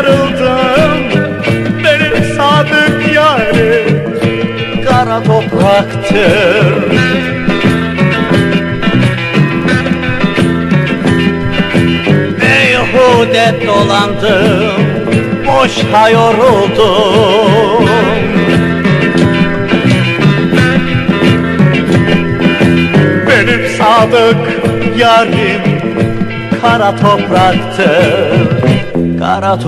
yarıldım Benim sadık yarim Kara topraktır Beyhude dolandım Boşta yoruldum. Benim sadık yarim Kara topraktır Kara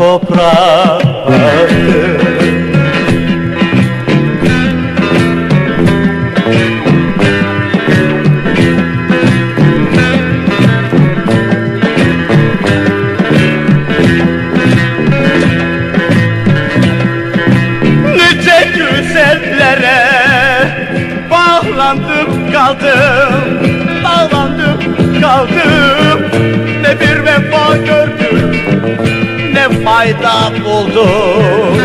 güzellere bağlandım kaldım Bağlandım kaldım fayda buldum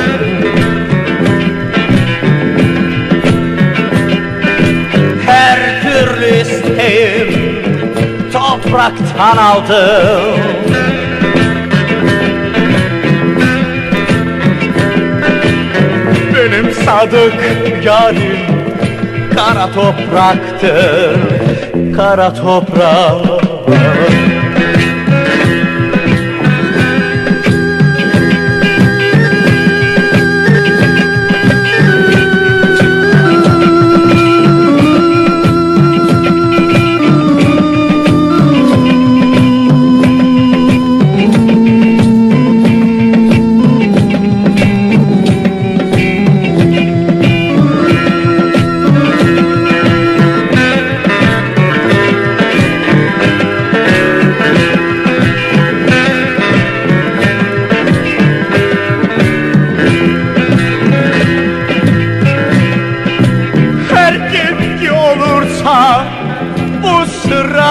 Her türlü isteğim topraktan aldım. Benim sadık yarim kara topraktır Kara toprak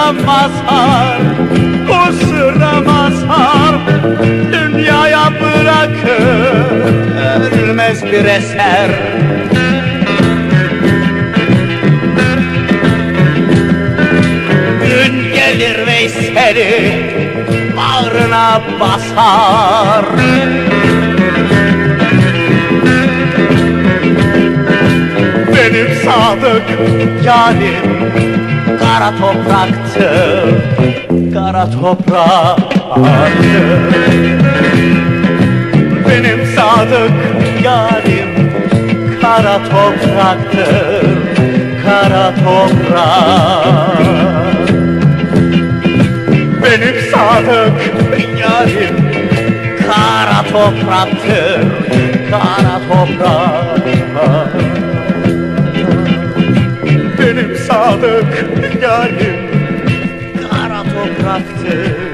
sıra mazhar Bu sıra mazhar Dünyaya bırakır Ölmez bir eser. Gün gelir Veysel'i Bağrına basar Benim sadık yarim Kara topraktır Kara topraktır Benim sadık yarim Kara topraktır Kara toprak Benim sadık yarim Kara topraktır Kara toprak sadık yarim Kara topraktır